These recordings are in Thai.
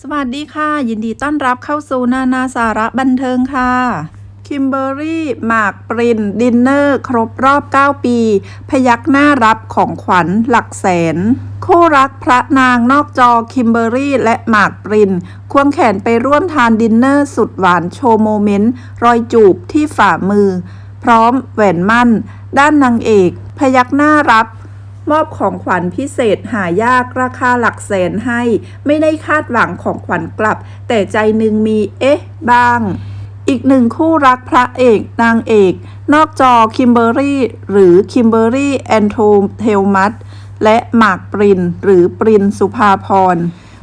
สวัสดีค่ะ ยินดีต้อนรับเข้าสู่นานาสาระบันเทิงค่ะคิมเบอรี่หมากปรินดินเนอร์ ครบรอบ 9 ปี พยักหน้ารับของขวัญหลักแสน คู่รักพระนางนอกจอคิมเบอรี่และหมากปริน ควงแขนไปร่วมทานดินเนอร์สุดหวานโชว์โมเมนต์ รอยจูบที่ฝ่ามือ พร้อมแหวนมั่น ด้านนางเอก พยักหน้ารับ มอบของขวัญพิเศษหายากราคาหลักแสนให้ ไม่ได้คาดหวังของขวัญกลับ แต่ใจหนึ่งมีเอ๊ะ บ้าง อีกหนึ่งคู่รักพระเอกนางเอก นอกจอคิมเบอรี่หรือคิมเบอรี่แอนโทเทลมัตและหมากปรินหรือปรินสุภาพร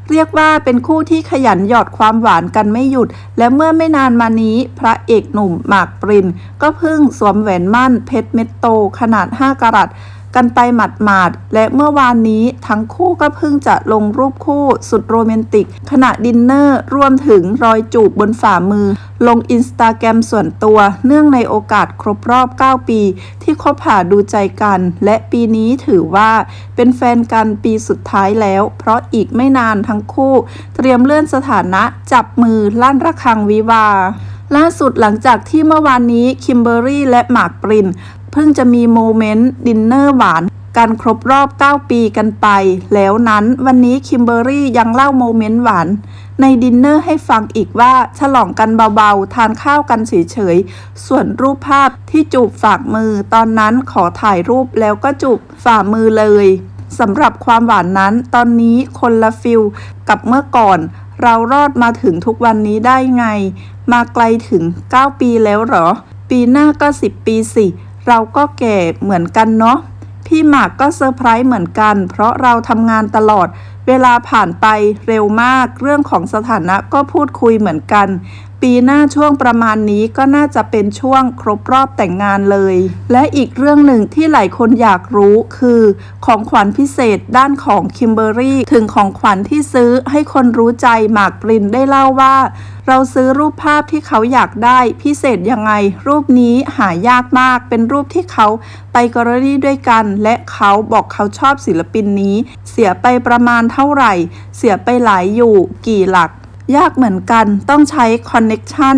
เรียกว่าเป็นคู่ที่ขยันหยอดความหวานกันไม่หยุด และเมื่อไม่นานมานี้พระเอกหนุ่มหมากปริน ก็เพิ่งสวมแหวนมั่นเพชรเม็ดโตขนาด 5กะรัต กันไปหมาดๆ และเมื่อวานนี้ทั้งคู่ก็เพิ่งจะลงรูปคู่สุดโรแมนติก ขณะดินเนอร์รวมถึงรอยจูบบนฝ่ามือ ลงอินสตาแกรมส่วนตัว เนื่องในโอกาสครบรอบ 9 ปี ที่คบหาดูใจกัน และปีนี้ถือว่าเป็นแฟนกันปีสุดท้ายแล้ว เพราะอีกไม่นานทั้งคู่ เตรียมเลื่อนสถานะจับมือลั่นระฆังวิวาล่าสุดหลังจากที่เมื่อวานนี้คิมเบอรี่และหมากปริน เพิ่งจะมีโมเมนต์ดินเนอร์หวานกันครบรอบ 9 ปีกันไป แล้วนั้นวันนี้คิมเบอรี่ยังเล่าโมเมนต์หวาน ในดินเนอร์ให้ฟังอีกว่าฉลองกันเบาๆ ทานข้าวกันเฉยๆ ส่วนรูปภาพที่จูบฝากมือ ตอนนั้นขอถ่ายรูปแล้วก็จูบฝ่ามือเลยสำหรับความหวานนั้น ตอนนี้คนละฟิลกับเมื่อก่อน เรารอดมาถึงทุกวันนี้ได้ไง มาไกลถึง 9 ปีแล้วเหรอ ปีหน้าก็ 10 ปีสิ เราก็แก่เหมือนกันเนาะพี่หมากก็เซอร์ไพรส์เหมือนกัน เพราะเราทำงานตลอด เวลาผ่านไปเร็วมาก เรื่องของสถานะก็พูดคุยเหมือนกัน ปีหน้าช่วงประมาณนี้ก็น่าจะเป็นช่วงครบรอบแต่งงานเลย และอีกเรื่องหนึ่งที่หลายคนอยากรู้คือ ของขวัญพิเศษด้านของคิมเบอรี่ถึงของขวัญที่ซื้อให้คนรู้ใจหมากปรินได้เล่าว่า เราซื้อรูปภาพที่เขาอยากได้พิเศษยังไง รูปนี้หายากมากเป็นรูปที่เขาไปกรณีด้วยกัน และเขาบอกเขาชอบศิลปินนี้ เสียไปประมาณเท่าไหร่ เสียไปหลายอยู่กี่หลัก ยากเหมือนกันต้องใช้คอนเน็กชัน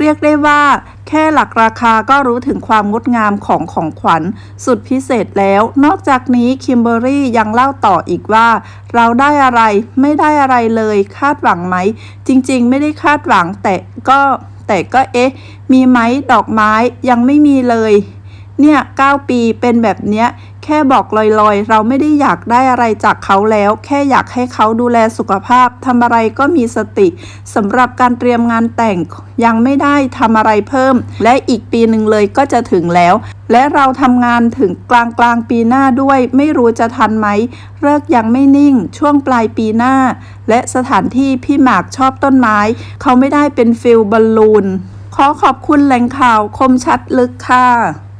เรียกได้ว่าแค่หลักราคาก็รู้ถึงความงดงามของของขวัญ สุดพิเศษแล้ว นอกจากนี้คิมเบอรี่ยังเล่าต่ออีกว่า เราได้อะไรไม่ได้อะไรเลยคาดหวังไหม จริงๆ ไม่ได้คาดหวังแต่ก็แต่ก็เอ๊ะ มีไหมดอกไม้ยังไม่มีเลย เนี่ย 9 ปีเป็นแบบเนี้ย แค่บอกลอยๆ เราไม่ได้อยากได้อะไรจากเขาแล้ว แค่อยากให้เขาดูแลสุขภาพทำอะไรก็มีสติสำหรับการเตรียมงานแต่งยังไม่ได้ทำอะไรเพิ่ม และอีกปีหนึ่งเลยก็จะถึงแล้ว และเราทำงานถึงกลางกลางปีหน้าด้วย ไม่รู้จะทันไหมเลิกยังไม่นิ่ง ช่วงปลายปีหน้า และสถานที่พี่หมากชอบต้นไม้ เขาไม่ได้เป็นฟิลบอลลูนขอขอบคุณแหล่งข่าวคมชัดลึกค่ะ